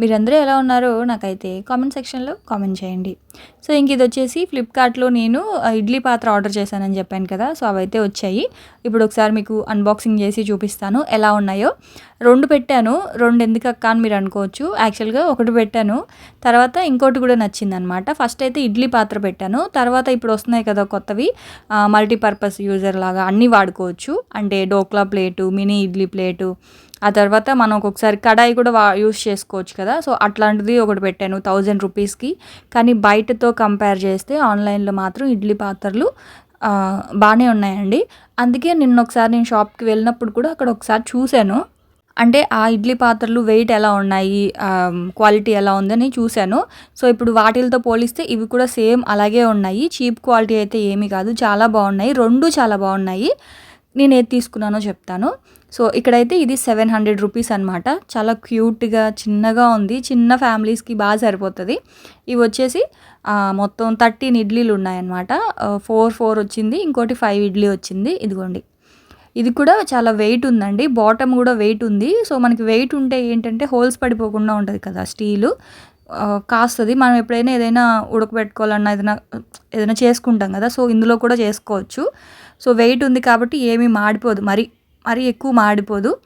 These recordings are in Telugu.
మీరందరూ ఎలా ఉన్నారో నాకైతే కామెంట్ సెక్షన్లో కామెంట్ చేయండి. సో ఇంక ఇది వచ్చేసి ఫ్లిప్కార్ట్లో నేను ఇడ్లీ పాత్ర ఆర్డర్ చేశానని చెప్పాను కదా సో అవైతే వచ్చాయి. ఇప్పుడు ఒకసారి మీకు అన్బాక్సింగ్ చేసి చూపిస్తాను ఎలా ఉన్నాయో. రెండు పెట్టాను రెండు ఎందుకు అక్క అని మీరు అనుకోవచ్చు. యాక్చువల్గా ఒకటి పెట్టాను తర్వాత ఇంకోటి కూడా నచ్చింది అనమాట ఫస్ట్ అయితే ఇడ్లీ పాత్ర పెట్టాను తర్వాత ఇప్పుడు వస్తున్నాయి కదా కొత్తవి మల్టీపర్పస్ యూజర్ లాగా అన్నీ వాడుకోవచ్చు. అంటే dhokla plate mini idli plate ఆ తర్వాత మనం ఒక్కొక్కసారి కడాయి కూడా వా యూస్ చేసుకోవచ్చు కదా. సో అట్లాంటిది ఒకటి పెట్టాను థౌజండ్ రూపీస్కి. కానీ బయటతో కంపేర్ చేస్తే ఆన్లైన్లో మాత్రం ఇడ్లీ పాత్రలు బాగానే ఉన్నాయండి. అందుకే నిన్న ఒకసారి నేను షాప్కి వెళ్ళినప్పుడు కూడా అక్కడ ఒకసారి చూశాను. అంటే ఆ ఇడ్లీ పాత్రలు వెయిట్ ఎలా ఉన్నాయి క్వాలిటీ ఎలా ఉందని చూశాను. సో ఇప్పుడు వాటిలతో పోలిస్తే ఇవి కూడా సేమ్ అలాగే ఉన్నాయి. చీప్ క్వాలిటీ అయితే ఏమీ కాదు చాలా బాగున్నాయి. రెండు చాలా బాగున్నాయి. నేను ఏది తీసుకున్నానో చెప్తాను. సో ఇక్కడైతే ఇది సెవెన్ హండ్రెడ్ రూపీస్ అనమాట చాలా క్యూట్గా చిన్నగా ఉంది. చిన్న ఫ్యామిలీస్కి బాగా సరిపోతుంది. ఇవి వచ్చేసి మొత్తం థర్టీన్ ఇడ్లీలు ఉన్నాయన్నమాట. ఫోర్ ఫోర్ వచ్చింది. ఇంకోటి ఫైవ్ ఇడ్లీ వచ్చింది. ఇదిగోండి. ఇది కూడా చాలా వెయిట్ ఉందండి. బాటమ్ కూడా వెయిట్ ఉంది. సో మనకి వెయిట్ ఉంటే ఏంటంటే హోల్స్ పడిపోకుండా ఉంటుంది కదా స్టీలు. కాస్తుంది. మనం ఎప్పుడైనా ఏదైనా ఉడకబెట్టుకోవాలన్నా ఏదైనా ఏదైనా చేసుకుంటాం కదా. సో ఇందులో కూడా చేసుకోవచ్చు. సో వెయిట్ ఉంది కాబట్టి ఏమీ మాడిపోదు. మరి మరీ ఎక్కువ మాడిపోదు.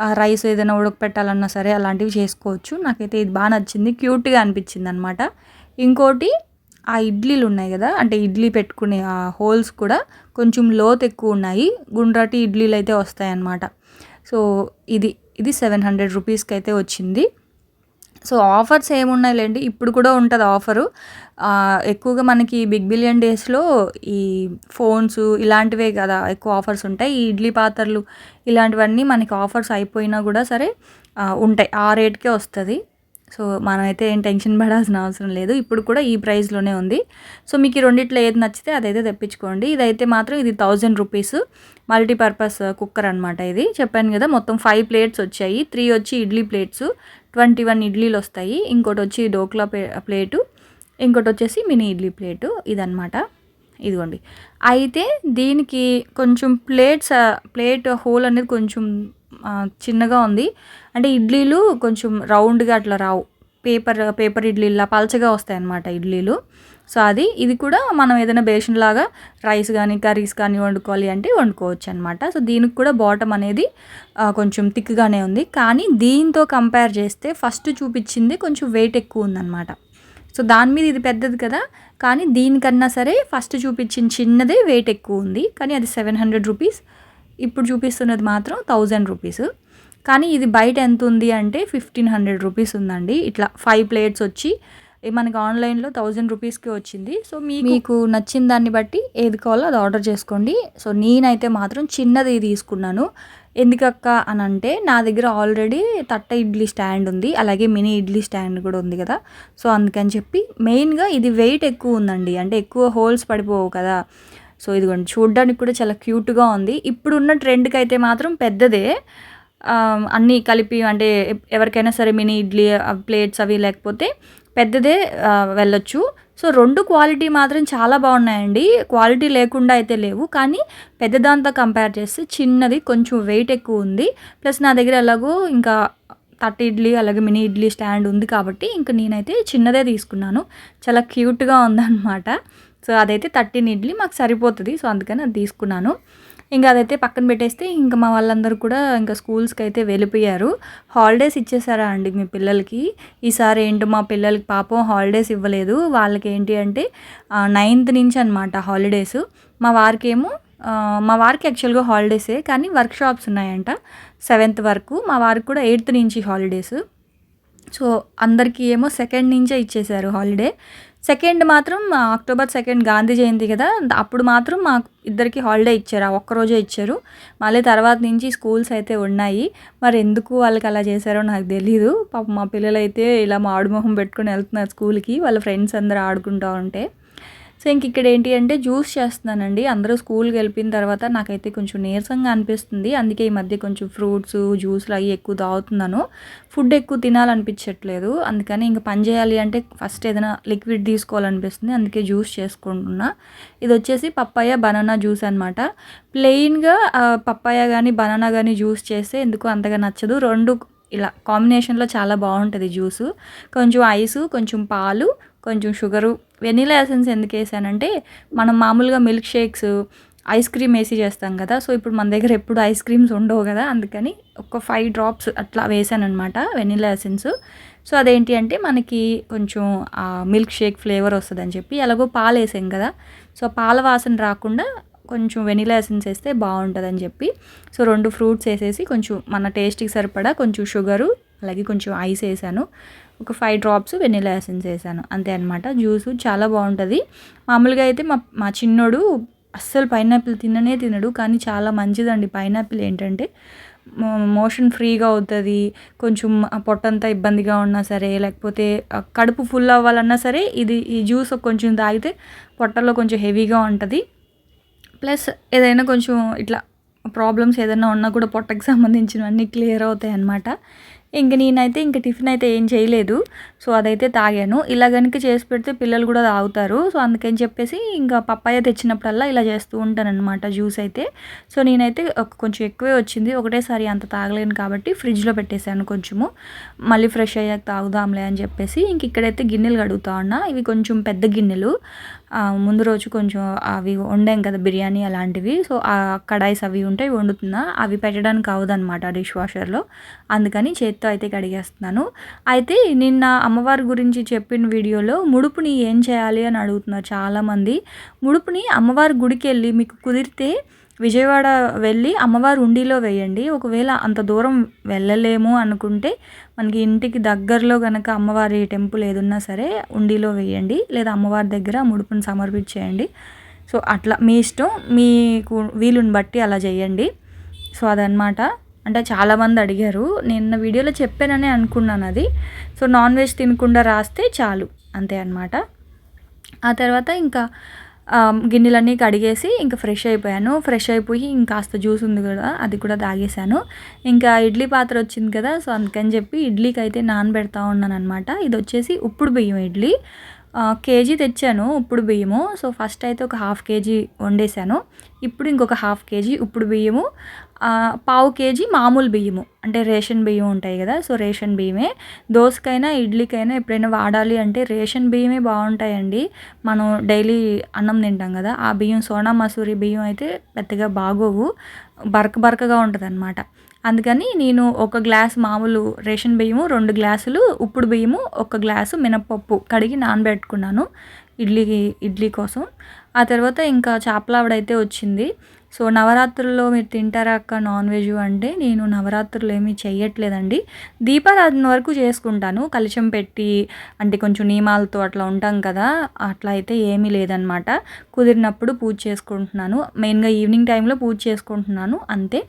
ఆ, రైస్ ఏదైనా ఉడకపెట్టాలన్నా సరే అలాంటివి చేసుకోవచ్చు. నాకైతే ఇది బాగా నచ్చింది. క్యూట్గా అనిపించింది అనమాట ఇంకోటి ఆ ఇడ్లీలు ఉన్నాయి కదా అంటే ఇడ్లీ పెట్టుకునే ఆ హోల్స్ కూడా కొంచెం లోతు ఎక్కువ ఉన్నాయి. గుండ్రటి ఇడ్లీలు అయితే వస్తాయన్నమాట. సో ఇది ఇది సెవెన్ హండ్రెడ్ రూపీస్కి అయితే వచ్చింది. సో ఆఫర్స్ ఏమున్నాయిలేండి? ఇప్పుడు కూడా ఉంటుంది ఆఫరు. ఎక్కువగా మనకి బిగ్ బిలియన్ డేస్లో ఈ ఫోన్స్ ఇలాంటివే కదా ఎక్కువ ఆఫర్స్ ఉంటాయి. ఈ ఇడ్లీ పాత్రలు ఇలాంటివన్నీ మనకి ఆఫర్స్ అయిపోయినా కూడా సరే ఉంటాయి. ఆ రేట్కే వస్తుంది. సో మనమైతే ఏం టెన్షన్ పడాల్సిన అవసరం లేదు. ఇప్పుడు కూడా ఈ ప్రైస్లోనే ఉంది. సో మీకు ఈ రెండిట్లో ఏది నచ్చితే అదైతే తెప్పించుకోండి. ఇదైతే మాత్రం ఇది థౌజండ్ రూపీస్ మల్టీపర్పస్ కుక్కర్ అనమాట ఇది. చెప్పాను కదా మొత్తం ఫైవ్ ప్లేట్స్ వచ్చాయి. త్రీ వచ్చి ఇడ్లీ ప్లేట్స్ ట్వంటీ వన్ ఇడ్లీలు వస్తాయి. ఇంకోటి వచ్చి డోక్లా ప్లే ప్లేటు ఇంకోటి వచ్చేసి మినీ ఇడ్లీ ప్లేటు ఇదనమాట ఇదిగోండి. అయితే దీనికి కొంచెం ప్లేట్స్ ప్లేట్ హోల్ అనేది కొంచెం చిన్నగా ఉంది. అంటే ఇడ్లీలు కొంచెం రౌండ్గా అట్లా రావు. పేపర్ పేపర్ ఇడ్లీలా పల్చగా వస్తాయి అన్నమాట ఇడ్లీలు. సో అది ఇది కూడా మనం ఏదైనా బేషన్ లాగా రైస్ కానీ కర్రీస్ కానీ వండుకోవాలి అంటే వండుకోవచ్చు అనమాట సో దీనికి కూడా బాటమ్ అనేది కొంచెం థిక్గానే ఉంది. కానీ దీంతో కంపేర్ చేస్తే ఫస్ట్ చూపించింది కొంచెం వెయిట్ ఎక్కువ ఉందన్నమాట. సో దాని మీద ఇది పెద్దది కదా. కానీ దీనికన్నా సరే ఫస్ట్ చూపించిన చిన్నదే వెయిట్ ఎక్కువ ఉంది. కానీ అది సెవెన్ హండ్రెడ్ రూపీస్. ఇప్పుడు చూపిస్తున్నది మాత్రం థౌజండ్ రూపీస్. కానీ ఇది బయట ఎంత ఉంది అంటే ఫిఫ్టీన్ హండ్రెడ్ రూపీస్ ఉందండి. ఇట్లా ఫైవ్ ప్లేట్స్ వచ్చి మనకి ఆన్లైన్లో థౌజండ్ రూపీస్కి వచ్చింది. సో మీ మీకు నచ్చిన దాన్ని బట్టి ఏది కావాలో అది ఆర్డర్ చేసుకోండి. సో నేనైతే మాత్రం చిన్నది తీసుకున్నాను. ఎందుకక్క అని అంటే నా దగ్గర ఆల్రెడీ తట్ట ఇడ్లీ స్టాండ్ ఉంది. అలాగే మినీ ఇడ్లీ స్టాండ్ కూడా ఉంది కదా. సో అందుకని చెప్పి మెయిన్గా ఇది వెయిట్ ఎక్కువ ఉందండి. అంటే ఎక్కువ హోల్స్ పడిపోవు కదా. సో ఇదిగోండి చూడడానికి కూడా చాలా క్యూట్గా ఉంది. ఇప్పుడున్న ట్రెండ్కి అయితే మాత్రం పెద్దదే. అన్నీ కలిపి అంటే ఎవరికైనా సరే మినీ ఇడ్లీ ప్లేట్స్ అవి లేకపోతే పెద్దదే వెళ్ళొచ్చు. సో రెండు క్వాలిటీ మాత్రం చాలా బాగున్నాయండి. క్వాలిటీ లేకుండా అయితే లేవు. కానీ పెద్దదాంతో కంపేర్ చేస్తే చిన్నది కొంచెం వెయిట్ ఎక్కువ ఉంది. ప్లస్ నా దగ్గర ఎలాగో ఇంకా తట్ట ఇడ్లీ అలాగే మినీ ఇడ్లీ స్టాండ్ ఉంది కాబట్టి ఇంకా నేనైతే చిన్నదే తీసుకున్నాను. చాలా క్యూట్గా ఉందన్నమాట. సో అదైతే థర్టీన్ ఇడ్లీ మాకు సరిపోతుంది. సో అందుకని అది తీసుకున్నాను. ఇంకా అదైతే పక్కన పెట్టేస్తే ఇంకా మా వాళ్ళందరూ కూడా ఇంకా స్కూల్స్కి అయితే వెళ్ళిపోయారు. హాలిడేస్ ఇచ్చేసారా అండి మీ పిల్లలకి? ఈసారి ఏంటో మా పిల్లలకి పాపం హాలిడేస్ ఇవ్వలేదు. వాళ్ళకి ఏంటి అంటే నైన్త్ నుంచి అనమాట హాలిడేస్. మా వారికి ఏమో మా వారికి యాక్చువల్గా హాలిడేసే కానీ వర్క్ షాప్స్ ఉన్నాయంట సెవెంత్ వరకు. మా వారికి కూడా ఎయిత్ నుంచి హాలిడేస్. సో అందరికీ ఏమో సెకండ్ నుంచే ఇచ్చేశారు హాలిడే. సెకండ్ మాత్రం అక్టోబర్ సెకండ్ గాంధీ జయంతి కదా అప్పుడు మాత్రం మా ఇద్దరికి హాలిడే ఇచ్చారు ఆ ఒక్కరోజే ఇచ్చారు. మళ్ళీ తర్వాత నుంచి స్కూల్స్ అయితే ఉన్నాయి. మరి ఎందుకు వాళ్ళకి అలా చేశారో నాకు తెలియదు పాప మా పిల్లలైతే ఇలా మాడుమొహం పెట్టుకుని వెళ్తున్నారు స్కూల్కి వాళ్ళ ఫ్రెండ్స్ అందరూ ఆడుకుంటూ ఉంటే. సో ఇంక ఇక్కడ ఏంటి అంటే జ్యూస్ చేస్తున్నానండి. అందరూ స్కూల్కి వెళ్ళిపోయిన తర్వాత నాకైతే కొంచెం నీరసంగా అనిపిస్తుంది. అందుకే ఈ మధ్య కొంచెం ఫ్రూట్స్ జ్యూస్లు అవి ఎక్కువ తాగుతున్నాను. ఫుడ్ ఎక్కువ తినాలనిపించట్లేదు. అందుకని ఇంక పని చేయాలి అంటే ఫస్ట్ ఏదైనా లిక్విడ్ తీసుకోవాలనిపిస్తుంది. అందుకే జ్యూస్ చేసుకుంటున్నా. ఇది వచ్చేసి పప్పాయ బనానా జ్యూస్ అనమాట ప్లెయిన్గా పప్పాయ కానీ బనానా కానీ జ్యూస్ చేస్తే ఎందుకు అంతగా నచ్చదు. రెండు ఇలా కాంబినేషన్లో చాలా బాగుంటుంది జ్యూసు. కొంచెం ఐసు కొంచెం పాలు కొంచెం షుగరు వెనీలా ఎసెన్స్ ఎందుకు వేసానంటే మనం మామూలుగా మిల్క్ షేక్స్ ఐస్ క్రీమ్ వేసి చేస్తాం కదా సో ఇప్పుడు మన దగ్గర ఎప్పుడు ఐస్ క్రీమ్స్ ఉండవు కదా అందుకని ఒక ఫైవ్ డ్రాప్స్ అట్లా వేసాను అనమాట వెనీలా ఎసెన్స్. సో అదేంటి అంటే మనకి కొంచెం మిల్క్ షేక్ ఫ్లేవర్ వస్తుందని చెప్పి ఎలాగో పాలు వేసాం కదా సో పాల వాసన రాకుండా కొంచెం వెనిలా ఎసెన్స్ వేస్తే బాగుంటుందని చెప్పి సో రెండు ఫ్రూట్స్ వేసేసి కొంచెం మన టేస్ట్కి సరిపడా కొంచెం షుగరు అలాగే కొంచెం ఐస్ వేసాను. ఒక ఫైవ్ డ్రాప్స్ వెనిలా ఎసెన్స్ వేసాను. అంతే అనమాట జ్యూసు చాలా బాగుంటుంది. మామూలుగా అయితే మా మా చిన్నోడు అస్సలు పైనాపిల్ తిననే తినడు. కానీ చాలా మంచిదండి. పైనాపిల్ ఏంటంటే మోషన్ ఫ్రీగా అవుతుంది. కొంచెం పొట్టంతా ఇబ్బందిగా ఉన్నా సరే లేకపోతే కడుపు ఫుల్ అవ్వాలన్నా సరే ఇది ఈ జ్యూస్ కొంచెం తాగితే పొట్టలో కొంచెం హెవీగా ఉంటుంది. ప్లస్ ఏదైనా కొంచెం ఇట్లా ప్రాబ్లమ్స్ ఏదైనా ఉన్నా కూడా పొట్టకి సంబంధించినవన్నీ క్లియర్ అవుతాయి అన్నమాట. ఇంక నేనైతే ఇంక టిఫిన్ అయితే ఏం చేయలేదు. సో అదైతే తాగాను. ఇలా కనుక చేసి పెడితే పిల్లలు కూడా తాగుతారు. సో అందుకని చెప్పేసి ఇంకా పప్పాయ తెచ్చినప్పుడల్లా ఇలా చేస్తూ ఉంటానన్నమాట జ్యూస్ అయితే. సో నేనైతే కొంచెం ఎక్కువే వచ్చింది. ఒకటేసారి అంత తాగలేను కాబట్టి ఫ్రిడ్జ్లో పెట్టేశాను కొంచెము. మళ్ళీ ఫ్రెష్ అయ్యాక తాగుదాంలే అని చెప్పేసి ఇంక ఇక్కడైతే గిన్నెలు కడుగుతా ఉన్నా. ఇవి కొంచెం పెద్ద గిన్నెలు. ముందు రోజు కొంచెం అవి వండాం కదా బిర్యానీ అలాంటివి. సో ఆ కడాయిస్ అవి ఉంటాయి వండుతున్నా. అవి పెట్టడానికి అవదనమాట డిష్ వాషర్లో అందుకని చేత్తో అయితే కడిగేస్తున్నాను. అయితే నిన్న అమ్మవారి గురించి చెప్పిన వీడియోలో ముడుపుని ఏం చేయాలి అని అడుగుతున్నారు చాలామంది. ముడుపుని అమ్మవారి గుడికి వెళ్ళి మీకు కుదిరితే విజయవాడ వెళ్ళి అమ్మవారు ఉండిలో వేయండి. ఒకవేళ అంత దూరం వెళ్ళలేము అనుకుంటే మనకి ఇంటికి దగ్గరలో కనుక అమ్మవారి టెంపుల్ ఏదున్నా సరే ఉండిలో వేయండి. లేదా అమ్మవారి దగ్గర ముడుపుని సమర్పించేయండి సో అట్లా మీ ఇష్టం. మీకు వీలుని బట్టి అలా చేయండి. సో అదనమాట అంటే చాలామంది అడిగారు. నిన్న వీడియోలో చెప్పానని అనుకున్నాను అది. సో నాన్ వెజ్ తినకుండా రాస్తే చాలు. అంతే అనమాట ఆ తర్వాత ఇంకా గిన్నెలన్నీ కడిగేసి ఇంకా ఫ్రెష్ అయిపోయాను. ఫ్రెష్ అయిపోయి ఇంకాస్త జ్యూస్ ఉంది కదా అది కూడా తాగేశాను. ఇంకా ఇడ్లీ పాత్ర వచ్చింది కదా సో అందుకని చెప్పి ఇడ్లీకి అయితే నానబెడతా ఉన్నాను అనమాట ఇది వచ్చేసి ఉప్పుడు బియ్యం ఇడ్లీ. కేజీ తెచ్చాను ఉప్పుడు బియ్యము. సో ఫస్ట్ అయితే ఒక హాఫ్ కేజీ వండేసాను ఇప్పుడు ఇంకొక హాఫ్ కేజీ ఉప్పుడు బియ్యము. పావు కేజీ మామూలు బియ్యము. అంటే రేషన్ బియ్యం ఉంటాయి కదా సో రేషన్ బియ్యమే. దోసకైనా ఇడ్లీకైనా ఎప్పుడైనా వాడాలి అంటే రేషన్ బియ్యమే బాగుంటాయండి. మనం డైలీ అన్నం తింటాం కదా ఆ బియ్యం సోనా మసూరి బియ్యం అయితే పెద్దగా బాగోవు. బరక బరకగా ఉంటుంది అనమాట అందుకని నేను ఒక గ్లాస్ మామూలు రేషన్ బియ్యము రెండు గ్లాసులు ఉప్పుడు బియ్యము ఒక గ్లాసు మినపప్పు కడిగి నానబెట్టుకున్నాను. ఇడ్లీకి ఇడ్లీ కోసం. ఆ తర్వాత ఇంకా చేపలావిడైతే వచ్చింది. సో నవరాత్రుల్లో మీరు తింటారా అక్క నాన్ వెజ్ అంటే నేను నవరాత్రులు ఏమీ చేయట్లేదండి దీపారాధన వరకు చేసుకుంటాను. కలిశం పెట్టి అంటే కొంచెం నియమాలతో అట్లా ఉంటాం కదా అట్లా అయితే ఏమీ లేదనమాట కుదిరినప్పుడు పూజ చేసుకుంటున్నాను. మెయిన్గా ఈవినింగ్ టైంలో పూజ చేసుకుంటున్నాను. అంతే.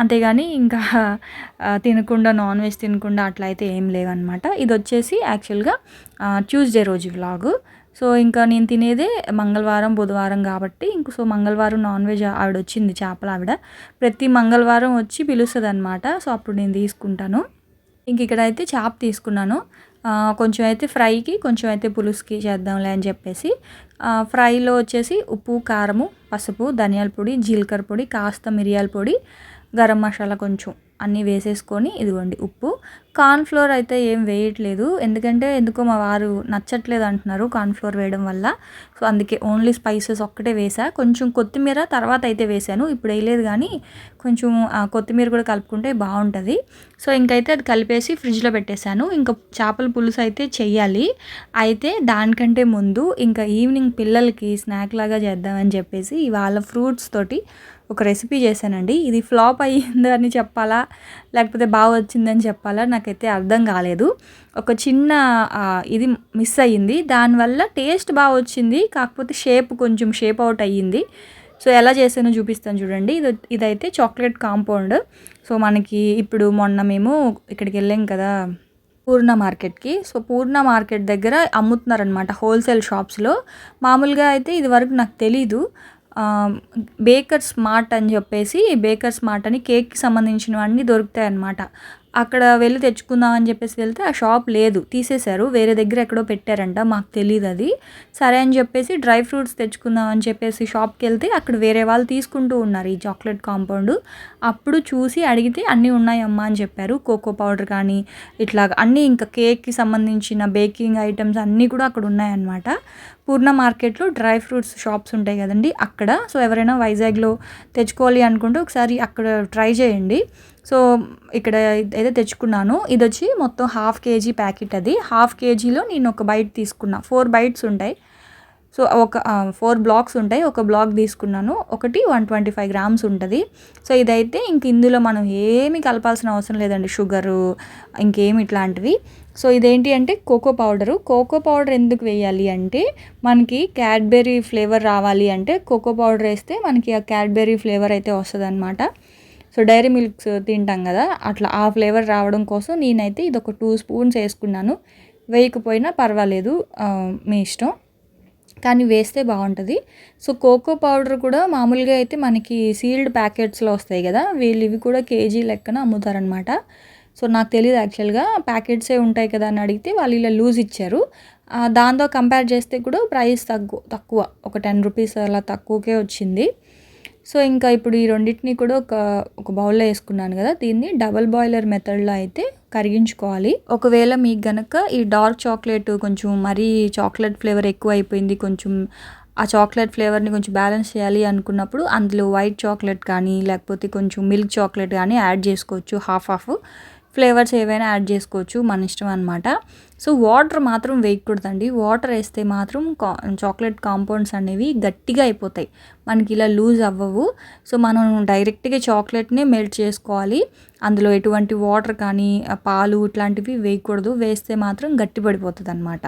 అంతేగాని ఇంకా తినకుండా నాన్ వెజ్ తినకుండా అట్లా అయితే ఏం లేవన్నమాట. ఇది వచ్చేసి యాక్చువల్గా ట్యూస్డే రోజు వ్లాగు. సో ఇంకా నేను తినేదే మంగళవారం బుధవారం కాబట్టి ఇంక సో మంగళవారం నాన్ వెజ్ ఆవిడ వచ్చింది చేపల ఆవిడ. ప్రతి మంగళవారం వచ్చి పిలుస్తుంది అనమాట సో అప్పుడు నేను తీసుకుంటాను. ఇంక ఇక్కడ అయితే చేప తీసుకున్నాను. కొంచెం అయితే ఫ్రైకి కొంచెం అయితే పులుసుకి చేద్దాంలే అని చెప్పేసి. ఫ్రైలో వచ్చేసి ఉప్పు కారము పసుపు ధనియాల పొడి జీలకర్ర పొడి కాస్త మిరియాల పొడి గరం మసాలా కొంచెం అన్నీ వేసేసుకొని ఇదిగోండి ఉప్పు. కార్న్ఫ్లోర్ అయితే ఏం వేయట్లేదు. ఎందుకంటే ఎందుకో మా వారు నచ్చట్లేదు అంటున్నారు కార్న్ఫ్లోర్ వేయడం వల్ల. సో అందుకే ఓన్లీ స్పైసెస్ ఒక్కటే వేసా. కొంచెం కొత్తిమీర తర్వాత అయితే వేసాను. ఇప్పుడు వేయలేదు కానీ కొంచెం కొత్తిమీర కూడా కలుపుకుంటే బాగుంటుంది. సో ఇంకైతే అది కలిపేసి ఫ్రిడ్జ్లో పెట్టేశాను. ఇంకా చేపల పులుసు అయితే చెయ్యాలి. అయితే దానికంటే ముందు ఇంకా ఈవినింగ్ పిల్లలకి స్నాక్ లాగా చేద్దామని చెప్పేసి ఇవాళ ఫ్రూట్స్ తోటి ఒక రెసిపీ చేశానండి. ఇది ఫ్లాప్ అయ్యిందని చెప్పాలా లేకపోతే బాగా వచ్చిందని చెప్పాలా నాకైతే అర్థం కాలేదు. ఒక చిన్న ఇది మిస్ అయ్యింది. దానివల్ల టేస్ట్ బాగా వచ్చింది. కాకపోతే షేప్ కొంచెం షేప్ అవుట్ అయ్యింది. సో ఎలా చేసానో చూపిస్తాను చూడండి. ఇది ఇదైతే చాక్లెట్ కాంపౌండ్. సో మనకి ఇప్పుడు మొన్న మేము ఇక్కడికి వెళ్ళాం కదా పూర్ణ మార్కెట్కి. సో పూర్ణ మార్కెట్ దగ్గర అమ్ముతున్నారనమాట హోల్సేల్ షాప్స్లో. మామూలుగా అయితే ఇది వరకు నాకు తెలీదు. బేకర్ స్మార్ట్ అని చెప్పేసి బేకర్ స్మార్ట్ అని కేక్కి సంబంధించినవన్నీ దొరుకుతాయి అన్నమాట అక్కడ వెళ్ళి తెచ్చుకుందాం అని చెప్పేసి వెళ్తే ఆ షాప్ లేదు. తీసేశారు. వేరే దగ్గర ఎక్కడో పెట్టారంట. మాకు తెలియదు అది. సరే అని చెప్పేసి డ్రై ఫ్రూట్స్ తెచ్చుకుందాం అని చెప్పేసి షాప్కి వెళ్తే అక్కడ వేరే వాళ్ళు తీసుకుంటూ ఉన్నారు ఈ చాక్లెట్ కాంపౌండ్. అప్పుడు చూసి అడిగితే అన్నీ ఉన్నాయమ్మా అని చెప్పారు. కోకో పౌడర్ కానీ ఇట్లా అన్నీ ఇంకా కేక్కి సంబంధించిన బేకింగ్ ఐటమ్స్ అన్నీ కూడా అక్కడ ఉన్నాయన్నమాట. పూర్ణ మార్కెట్లో డ్రై ఫ్రూట్స్ షాప్స్ ఉంటాయి కదండి అక్కడ. సో ఎవరైనా వైజాగ్లో తెచ్చుకోవాలి అనుకుంటే ఒకసారి అక్కడ ట్రై చేయండి. సో ఇక్కడ అయితే తెచ్చుకున్నాను. ఇది వచ్చి మొత్తం హాఫ్ కేజీ ప్యాకెట్ అది. హాఫ్ కేజీలో నేను ఒక బైట్ తీసుకున్నా. ఫోర్ బైట్స్ ఉంటాయి. సో ఒక ఫోర్ బ్లాక్స్ ఉంటాయి. ఒక బ్లాక్ తీసుకున్నాను. ఒకటి వన్ ట్వంటీ ఫైవ్ గ్రామ్స్ ఉంటుంది. సో ఇదైతే ఇంక ఇందులో మనం ఏమి కలపాల్సిన అవసరం లేదండి. షుగరు ఇంకేమి ఇట్లాంటివి. సో ఇదేంటి అంటే కోకో పౌడరు. కోకో పౌడర్ ఎందుకు వేయాలి అంటే మనకి క్యాడ్బెర్రీ ఫ్లేవర్ రావాలి అంటే కోకో పౌడర్ వేస్తే మనకి ఆ క్యాడ్బెర్రీ ఫ్లేవర్ అయితే వస్తుంది అనమాట సో డైరీ మిల్క్స్ తింటాం కదా అట్లా ఆ ఫ్లేవర్ రావడం కోసం నేనైతే ఇది ఒక టూ స్పూన్స్ వేసుకున్నాను. వేయకపోయినా పర్వాలేదు మీ ఇష్టం. కానీ వేస్తే బాగుంటుంది. సో కోకో పౌడర్ కూడా మామూలుగా అయితే మనకి సీల్డ్ ప్యాకెట్స్లో వస్తాయి కదా వీళ్ళు ఇవి కూడా కేజీ లెక్కన అమ్ముతారనమాట. సో నాకు తెలియదు యాక్చువల్గా ప్యాకెట్సే ఉంటాయి కదా అని అడిగితే వాళ్ళు ఇలా లూజ్ ఇచ్చారు. దాంతో కంపేర్ చేస్తే కూడా ప్రైస్ తగ్గు తక్కువ. ఒక టెన్ రూపీస్ అలా తక్కువకే వచ్చింది. సో ఇంకా ఇప్పుడు ఈ రెండింటిని కూడా ఒక ఒక బౌల్లో వేసుకున్నాను కదా దీన్ని డబల్ బాయిలర్ మెథడ్లో అయితే కరిగించుకోవాలి. ఒకవేళ మీకు గనక ఈ డార్క్ చాక్లెట్ కొంచెం మరీ చాక్లెట్ ఫ్లేవర్ ఎక్కువ అయిపోయింది కొంచెం ఆ చాక్లెట్ ఫ్లేవర్ని కొంచెం బ్యాలెన్స్ చేయాలి అనుకున్నప్పుడు అందులో వైట్ చాక్లెట్ కానీ లేకపోతే కొంచెం మిల్క్ చాక్లెట్ కానీ యాడ్ చేసుకోవచ్చు హాఫ్ హాఫ్. ఫ్లేవర్స్ ఏవైనా యాడ్ చేసుకోవచ్చు మన ఇష్టం అనమాట సో వాటర్ మాత్రం వేయకూడదండి. వాటర్ వేస్తే మాత్రం కా చాక్లెట్ కాంపౌండ్స్ అనేవి గట్టిగా అయిపోతాయి. మనకి ఇలా లూజ్ అవ్వవు. సో మనం డైరెక్ట్గా చాక్లెట్ని మెల్ట్ చేసుకోవాలి. అందులో ఎటువంటి వాటర్ కానీ పాలు ఇట్లాంటివి వేయకూడదు. వేస్తే మాత్రం గట్టి పడిపోతుంది అనమాట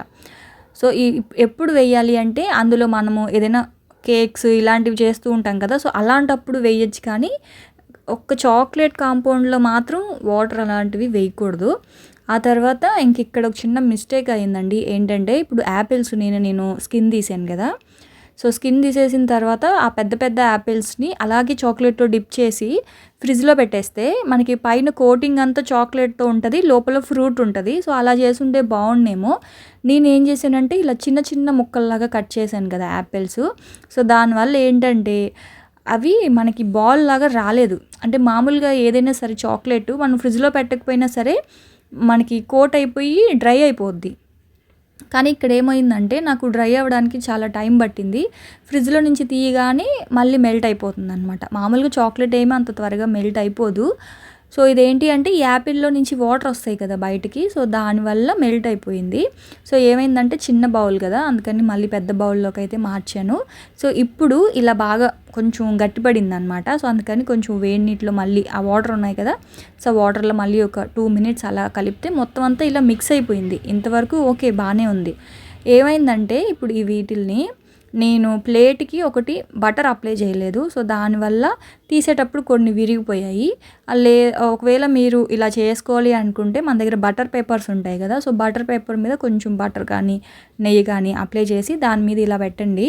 సో ఈ ఎప్పుడు వేయాలి అంటే అందులో మనము ఏదైనా కేక్స్ ఇలాంటివి చేస్తూ ఉంటాం కదా. సో అలాంటప్పుడు వేయచ్చు కానీ ఒక్క చాక్లెట్ కాంపౌండ్లో మాత్రం వాటర్ అలాంటివి వేయకూడదు. ఆ తర్వాత ఇంక ఇక్కడ ఒక చిన్న మిస్టేక్ అయిందండి ఏంటంటే ఇప్పుడు యాపిల్స్ నేను నేను స్కిన్ తీసాను కదా. సో స్కిన్ తీసేసిన తర్వాత ఆ పెద్ద పెద్ద యాపిల్స్ని అలాగే చాక్లెట్తో డిప్ చేసి ఫ్రిడ్జ్లో పెట్టేస్తే మనకి పైన కోటింగ్ అంతా చాక్లెట్తో ఉంటుంది లోపల ఫ్రూట్ ఉంటుంది. సో అలా చేసుంటే బాగుండేమో. నేను ఏం చేశానంటే ఇలా చిన్న చిన్న ముక్కల్లాగా కట్ చేశాను కదా యాపిల్స్ సో దానివల్ల ఏంటంటే అవి మనకి బాల్ లాగా రాలేదు. అంటే మామూలుగా ఏదైనా సరే చాక్లెట్ మనం ఫ్రిడ్జ్లో పెట్టకపోయినా సరే మనకి కోట్ అయిపోయి డ్రై అయిపోద్ది. కానీ ఇక్కడ ఏమైందంటే నాకు డ్రై అవ్వడానికి చాలా టైం పట్టింది. ఫ్రిడ్జ్లో నుంచి తీయగానే మళ్ళీ మెల్ట్ అయిపోతుంది అనమాట మామూలుగా చాక్లెట్ ఏమీ అంత త్వరగా మెల్ట్ అయిపోదు. సో ఇదేంటి అంటే యాపిల్లో నుంచి వాటర్ వస్తాయి కదా బయటికి సో దానివల్ల మెల్ట్ అయిపోయింది. సో ఏమైందంటే చిన్న బౌల్ కదా అందుకని మళ్ళీ పెద్ద బౌల్లోకి అయితే మార్చాను. సో ఇప్పుడు ఇలా బాగా కొంచెం గట్టిపడింది అనమాట సో అందుకని కొంచెం వేడి నీటిలో మళ్ళీ ఆ వాటర్ ఉన్నాయి కదా సో వాటర్లో మళ్ళీ ఒక టూ మినిట్స్ అలా కలిపితే మొత్తం అంతా ఇలా మిక్స్ అయిపోయింది. ఇంతవరకు ఓకే బాగానే ఉంది. ఏమైందంటే ఇప్పుడు ఈ వీటిల్ని నేను ప్లేట్కి ఒకటి బటర్ అప్లై చేయలేదు. సో దానివల్ల తీసేటప్పుడు కొన్ని విరిగిపోయాయి. లే ఒకవేళ మీరు ఇలా చేసుకోవాలి అనుకుంటే మన దగ్గర బటర్ పేపర్స్ ఉంటాయి కదా సో బటర్ పేపర్ మీద కొంచెం బటర్ కానీ నెయ్యి కానీ అప్లై చేసి దాని మీద ఇలా పెట్టండి.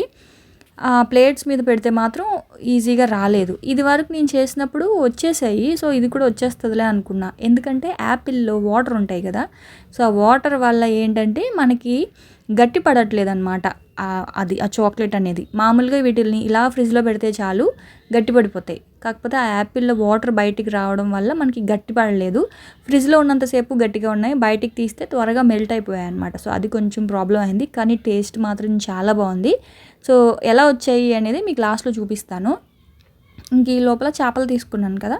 ప్లేట్స్ మీద పెడితే మాత్రం ఈజీగా రాలేదు. ఇది వరకు నేను చేసినప్పుడు వచ్చేసాయి. సో ఇది కూడా వచ్చేస్తుందిలే అనుకున్నా. ఎందుకంటే యాపిల్లో వాటర్ ఉంటాయి కదా సో ఆ వాటర్ వల్ల ఏంటంటే మనకి గట్టి పడట్లేదు అనమాట అది ఆ చాక్లెట్ అనేది. మామూలుగా వీటిని ఇలా ఫ్రిడ్జ్లో పెడితే చాలు గట్టిపడిపోతాయి. కాకపోతే ఆ యాపిల్లో వాటర్ బయటికి రావడం వల్ల మనకి గట్టిపడలేదు ఫ్రిడ్జ్లో ఉన్నంతసేపు గట్టిగా ఉన్నాయి. బయటికి తీస్తే త్వరగా మెల్ట్ అయిపోయాయి అనమాట సో అది కొంచెం ప్రాబ్లం అయింది. కానీ టేస్ట్ మాత్రం చాలా బాగుంది. సో ఎలా వచ్చాయి అనేది మీకు లాస్ట్లో చూపిస్తాను. ఇంక ఈ లోపల చేపలు తీసుకున్నాను కదా.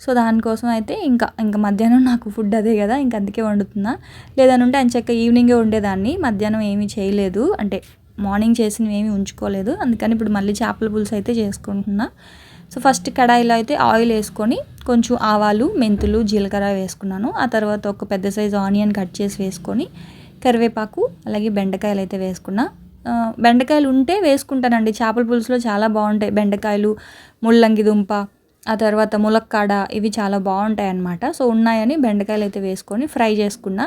సో దానికోసం అయితే ఇంకా ఇంకా మధ్యాహ్నం నాకు ఫుడ్ అదే కదా. ఇంకా అందుకే వండుతున్నా. లేదనుంటే అని చెక్క ఈవినింగే ఉండేదాన్ని మధ్యాహ్నం ఏమీ చేయలేదు. అంటే మార్నింగ్ చేసినవి ఏమి ఉంచుకోలేదు. అందుకని ఇప్పుడు మళ్ళీ చేపల పులుసు అయితే చేసుకుంటున్నా. సో ఫస్ట్ కడాయిలో అయితే ఆయిల్ వేసుకొని కొంచెం ఆవాలు మెంతులు జీలకర్ర వేసుకున్నాను. ఆ తర్వాత ఒక పెద్ద సైజు ఆనియన్ కట్ చేసి వేసుకొని కరివేపాకు అలాగే బెండకాయలు అయితే వేసుకున్నా. బెండకాయలు ఉంటే వేసుకుంటానండి. చేపల పులుసులో చాలా బాగుంటాయి. బెండకాయలు ముల్లంగి దుంప ఆ తర్వాత ములక్కాడ ఇవి చాలా బాగుంటాయి అన్నమాట సో ఉన్నాయని బెండకాయలు అయితే వేసుకొని ఫ్రై చేసుకున్నా.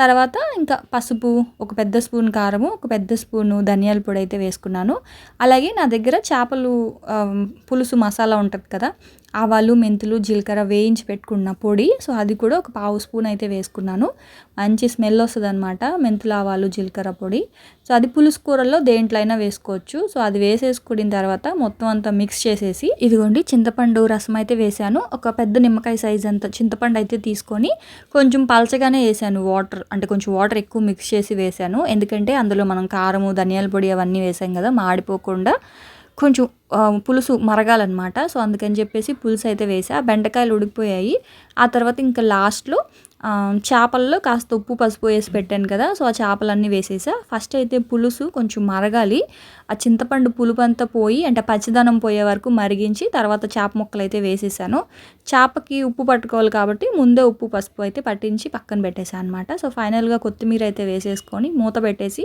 తర్వాత ఇంకా పసుపు ఒక పెద్ద స్పూన్ కారము ఒక పెద్ద స్పూను ధనియాల పొడి అయితే వేసుకున్నాను. అలాగే నా దగ్గర చేపలు పులుసు మసాలా ఉంటుంది కదా ఆవాలు మెంతులు జీలకర్ర వేయించి పెట్టుకున్న పొడి. సో అది కూడా ఒక పావు స్పూన్ అయితే వేసుకున్నాను. మంచి స్మెల్ వస్తుంది అనమాట మెంతులు ఆవాలు జీలకర్ర పొడి. సో అది పులుసు కూరల్లో దేంట్లో అయినా వేసుకోవచ్చు. సో అది వేసేసుకున్న తర్వాత మొత్తం అంతా మిక్స్ చేసేసి ఇదిగోండి చింతపండు రసం అయితే వేసాను. ఒక పెద్ద నిమ్మకాయ సైజ్ అంత చింతపండు అయితే తీసుకొని కొంచెం పలచగానే వేసాను వాటర్. అంటే కొంచెం వాటర్ ఎక్కువ మిక్స్ చేసి వేసాను. ఎందుకంటే అందులో మనం కారము ధనియాల పొడి అవన్నీ వేసాం కదా మాడిపోకుండా. కొంచెం పులుసు మరగాలన్నమాట. సో అందుకని చెప్పేసి పులుసు అయితే వేసా. బెండకాయలు ఉడికిపోయాయి. ఆ తర్వాత ఇంకా లాస్ట్లో చేపల్లో కాస్త ఉప్పు పసుపు వేసి పెట్టాను కదా. సో ఆ చేపలన్నీ వేసేసా. ఫస్ట్ అయితే పులుసు కొంచెం మరగాలి. ఆ చింతపండు పులుపు అంతా పోయి అంటే పచ్చిదనం పోయే వరకు మరిగించి తర్వాత చేప ముక్కలు అయితే వేసేసాను. చేపకి ఉప్పు పట్టుకోవాలి కాబట్టి ముందే ఉప్పు పసుపు అయితే పట్టించి పక్కన పెట్టేసాను అనమాట సో ఫైనల్గా కొత్తిమీర అయితే వేసేసుకొని మూత పెట్టేసి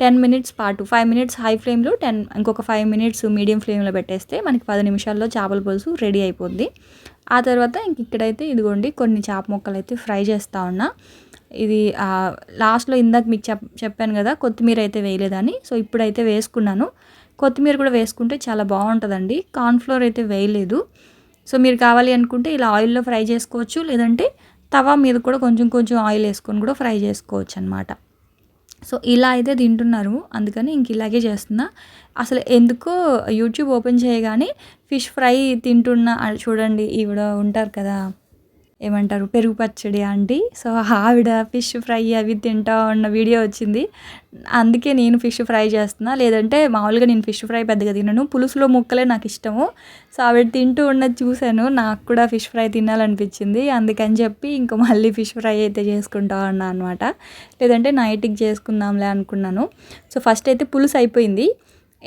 టెన్ మినిట్స్ పాటు ఫైవ్ మినిట్స్ హై ఫ్లేమ్లో టెన్ ఇంకొక ఫైవ్ మినిట్స్ మీడియం ఫ్లేమ్లో పెట్టేస్తే మనకి పది నిమిషాల్లో చేపల పులుసు రెడీ అయిపోద్ది. ఆ తర్వాత ఇంక ఇక్కడైతే ఇదిగోండి కొన్ని చేప ముక్కలు అయితే ఫ్రై చేస్తూ ఉన్నా. ఇది లాస్ట్లో ఇందాక మీకు చెప్ చెప్పాను కదా కొత్తిమీర అయితే వేయలేదని. సో ఇప్పుడైతే వేసుకున్నాను. కొత్తిమీర కూడా వేసుకుంటే చాలా బాగుంటుందండి. కార్న్ఫ్లోర్ అయితే వేయలేదు. సో మీరు కావాలి అనుకుంటే ఇలా ఆయిల్లో ఫ్రై చేసుకోవచ్చు. లేదంటే తవా మీద కూడా కొంచెం కొంచెం ఆయిల్ వేసుకొని కూడా ఫ్రై చేసుకోవచ్చు అనమాట సో ఇలా అయితే తింటున్నారు. అందుకని ఇంక ఇలాగే చేస్తున్నా. అసలు ఎందుకో యూట్యూబ్ ఓపెన్ చేయగానే ఫిష్ ఫ్రై తింటున్నా చూడండి ఈవిడ ఉంటారు కదా. ఏమంటారు? పెరుగు పచ్చడి ఆంటీ సో ఆవిడ ఫిష్ ఫ్రై అవి తింటా ఉన్న వీడియో వచ్చింది. అందుకే నేను ఫిష్ ఫ్రై చేస్తున్నా. లేదంటే మామూలుగా నేను ఫిష్ ఫ్రై పెద్దగా తినను. పులుసులో ముక్కలే నాకు ఇష్టము. సో ఆవిడ తింటూ ఉన్నది చూశాను. నాకు కూడా ఫిష్ ఫ్రై తినాలనిపించింది. అందుకని చెప్పి ఇంకా మళ్ళీ ఫిష్ ఫ్రై అయితే చేసుకుంటా ఉన్నా అనమాట లేదంటే నైట్కి చేసుకుందాంలే అనుకున్నాను. సో ఫస్ట్ అయితే పులుసు అయిపోయింది.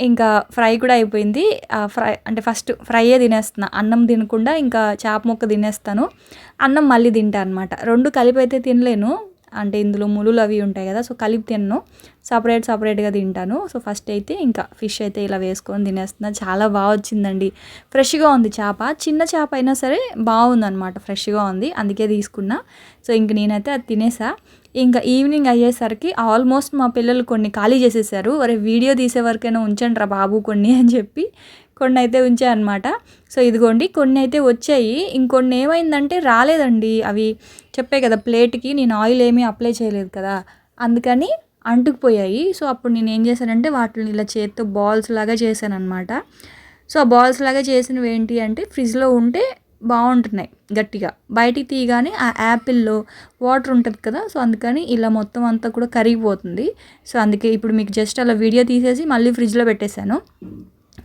ఇంకా ఫ్రై కూడా అయిపోయింది. ఫ్రై అంటే ఫస్ట్ ఫ్రైయే తినేస్తున్నా. అన్నం తినకుండా ఇంకా చేప ముక్క తినేస్తాను. అన్నం మళ్ళీ తింటా అనమాట రెండు కలిపి అయితే తినలేను. అంటే ఇందులో ములులు అవి ఉంటాయి కదా సో కలిపి తిన్ను. సపరేట్ సపరేట్గా తింటాను. సో ఫస్ట్ అయితే ఇంకా ఫిష్ అయితే ఇలా వేసుకొని తినేస్తున్నా. చాలా బాగా వచ్చిందండి. ఫ్రెష్గా ఉంది చేప. చిన్న చేప అయినా సరే బాగుందన్నమాట. ఫ్రెష్గా ఉంది. అందుకే తీసుకున్నా. సో ఇంక నేనైతే అది తినేసా. ఇంకా ఈవినింగ్ అయ్యేసరికి ఆల్మోస్ట్ మా పిల్లలు కొన్ని ఖాళీ చేసేసారు. అరే వీడియో తీసే వరకైనా ఉంచండి రా బాబు కొన్ని అని చెప్పి కొన్ని అయితే ఉంచాయి అనమాట సో ఇదిగోండి కొన్ని అయితే వచ్చాయి. ఇంకొన్ని ఏమైందంటే రాలేదండి. అవి చెప్పే కదా ప్లేట్కి నేను ఆయిల్ ఏమీ అప్లై చేయలేదు కదా. అందుకని అంటుకుపోయాయి. సో అప్పుడు నేను ఏం చేశానంటే వాటిని ఇలా చేత్తో బాల్స్ లాగా చేశాను అనమాట సో ఆ బాల్స్ లాగా చేసినవి ఏంటి అంటే ఫ్రిడ్జ్లో ఉంటే బాగుంటున్నాయి గట్టిగా. బయటికి తీయగానే ఆ యాపిల్లో వాటర్ ఉంటుంది కదా సో అందుకని ఇలా మొత్తం అంతా కూడా కరిగిపోతుంది. సో అందుకే ఇప్పుడు మీకు జస్ట్ అలా వీడియో తీసేసి మళ్ళీ ఫ్రిడ్జ్లో పెట్టేశాను.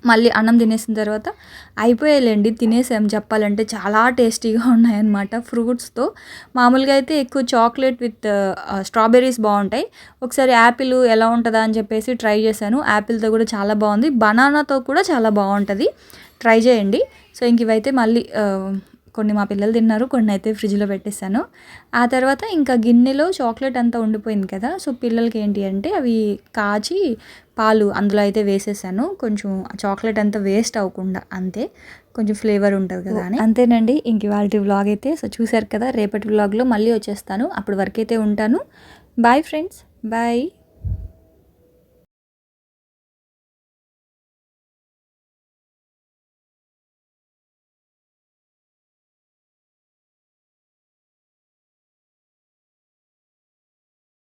మళ్ళీ అన్నం తినేసిన తర్వాత అయిపోయేలేండి తినేసాం. చెప్పాలంటే చాలా టేస్టీగా ఉన్నాయన్నమాట ఫ్రూట్స్తో. మామూలుగా అయితే ఎక్కువ చాక్లెట్ విత్ స్ట్రాబెర్రీస్ బాగుంటాయి. ఒకసారి యాపిల్ ఎలా ఉంటుందా అని చెప్పేసి ట్రై చేశాను. యాపిల్తో కూడా చాలా బాగుంది. బనానాతో కూడా చాలా బాగుంటుంది. ట్రై చేయండి. సో ఇంక ఇవైతే మళ్ళీ కొన్ని మా పిల్లలు తిన్నారు కొన్ని అయితే ఫ్రిడ్జ్లో పెట్టేశాను. ఆ తర్వాత ఇంకా గిన్నెలో చాక్లెట్ అంతా ఉండిపోయింది కదా సో పిల్లలకి ఏంటి అంటే అవి కాచి పాలు అందులో అయితే వేసేసాను. కొంచెం చాక్లెట్ అంతా వేస్ట్ అవ్వకుండా అంతే. కొంచెం ఫ్లేవర్ ఉంటుంది కదా అని. అంతేనండి. ఇంక ఇవాళ వ్లాగ్ అయితే సో చూశారు కదా రేపటి వ్లాగ్లో మళ్ళీ వచ్చేస్తాను. అప్పటి వరకు అయితే ఉంటాను. Bye friends. బాయ్.